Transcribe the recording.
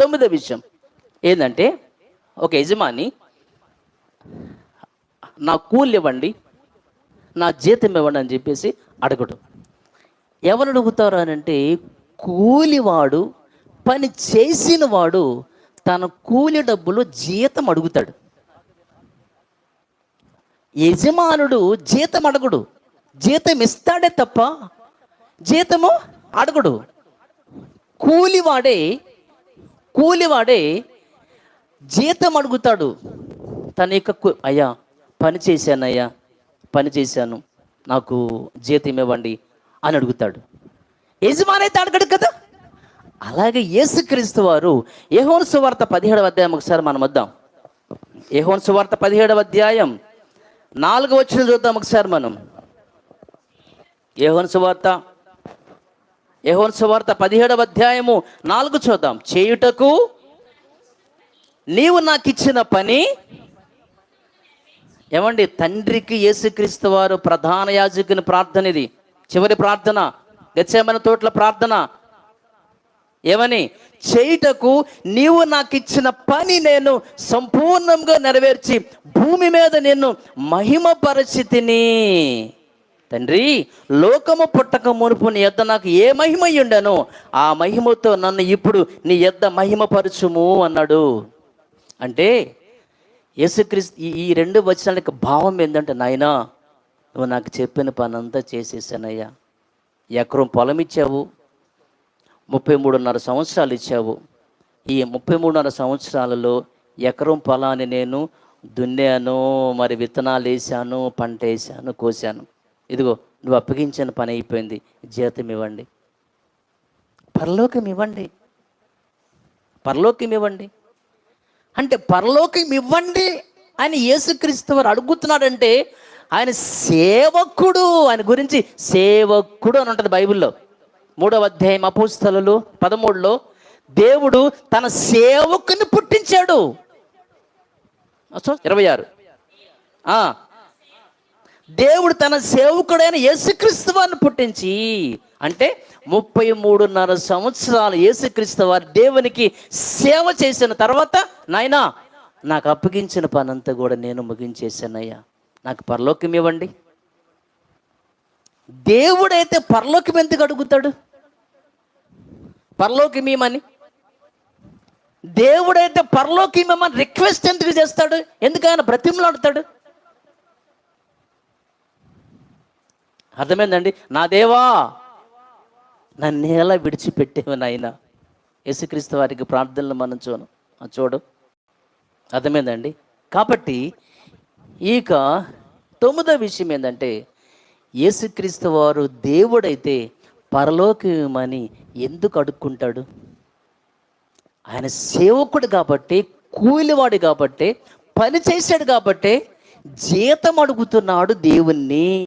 తొమ్మిదో విషయం. ఏంటంటే ఒక యజమాని నా కూలి ఇవ్వండి నా జీతం ఇవ్వండి అని చెప్పేసి అడగడు. ఎవరు అడుగుతారు అని అంటే కూలివాడు పని చేసిన వాడు తన కూలి డబ్బులు జీతం అడుగుతాడు. యజమానుడు జీతం అడగడు. జీతం ఇస్తాడే తప్ప జీతము అడగడు. కూలివాడే కూలివాడే జీతం అడుగుతాడు. తన యొక్క కు- అయ్యా పని చేశానయ్యా పని చేశాను నాకు జీతం ఇవ్వండి అని అడుగుతాడు. యజమాని అయితే అడగడు కదా? అలాగే యేసుక్రీస్తు వారు యహోన్ సువార్త పదిహేడవ అధ్యాయం ఒకసారి మనం వద్దాం. యహోన్ సువార్త పదిహేడవ అధ్యాయం నాలుగు వచ్చిన చూద్దాం ఒకసారి మనం. యహోన్ సువార్త యెహోను సువార్త పదిహేడవ అధ్యాయము నాలుగు చూద్దాం. చేయుటకు నీవు నాకు ఇచ్చిన పని ఏమండి? తండ్రికి యేసుక్రీస్తు వారు ప్రధాన యాజకుని ప్రార్థన ఇది. చివరి ప్రార్థన గచ్చేమన తోట్ల ప్రార్థన. ఏమని? చేయుటకు నీవు నాకు ఇచ్చిన పని నేను సంపూర్ణంగా నెరవేర్చి భూమి మీద నిన్ను పరిస్థితిని తండ్రి లోకము పుట్టక మునుపు నీ యొద్ద నాకు ఏ మహిమ ఉండను ఆ మహిమతో నన్ను ఇప్పుడు నీ యొద్ద మహిమపరచుము అన్నాడు. అంటే యేసుక్రీస్తు ఈ ఈ రెండు వచనాలకు భావం ఏంటంటే నాయనా నువ్వు నాకు చెప్పిన పని అంతా చేసేసానయ్యా. ఎకరం పొలం ఇచ్చావు ముప్పై మూడున్నర సంవత్సరాలు ఇచ్చావు. ఈ ముప్పై మూడున్నర సంవత్సరాలలో ఎకరం పొలాన్ని నేను దున్నాను మరి విత్తనాలు వేసాను పంట వేసాను కోసాను ఇదిగో నువ్వు అప్పగించిన పని అయిపోయింది జీతం ఇవ్వండి. పరలోకం ఇవ్వండి పరలోకం ఇవ్వండి అంటే పరలోకం ఇవ్వండి అని యేసుక్రీస్తు వారు అడుగుతున్నాడంటే ఆయన సేవకుడు ఆయన గురించి సేవకుడు అని ఉంటుంది బైబిల్లో. మూడవ అధ్యాయం అపోస్తలు పదమూడులో దేవుడు తన సేవకుని పుట్టించాడు. ఇరవై ఆరు. దేవుడు తన సేవకుడైన యేసుక్రీస్తు వారిని పుట్టించి అంటే ముప్పై మూడున్నర సంవత్సరాలు యేసుక్రీస్తు వారి దేవునికి సేవ చేసిన తర్వాత నాయనా నాకు అప్పగించిన పనంతా కూడా నేను ముగించేశానయ్యా. నాకు పరలోకం ఇవ్వండి. దేవుడైతే పరలోకం ఎందుకు అడుగుతాడు? పరలోకం ఇవ్వమని. దేవుడైతే పరలోకం ఇవ్వమని రిక్వెస్ట్ ఎందుకు చేస్తాడు? ఎందుకు ఆయన బ్రతిమలాడుతాడు? అర్థమైందండి? నా దేవా నన్ను ఎలా విడిచిపెట్టేవి నాయన. యేసుక్రీస్తు వారికి ప్రార్థనలు మనం చూను చూడు అర్థమైందండి? కాబట్టి ఇక తొమ్మిదో విషయం ఏంటంటే యేసుక్రీస్తు వారు దేవుడైతే పరలోకమని ఎందుకు అడుక్కుంటాడు? ఆయన సేవకుడు కాబట్టి కూలివాడు కాబట్టి పని చేశాడు కాబట్టి జీతం అడుగుతున్నాడు దేవుణ్ణి.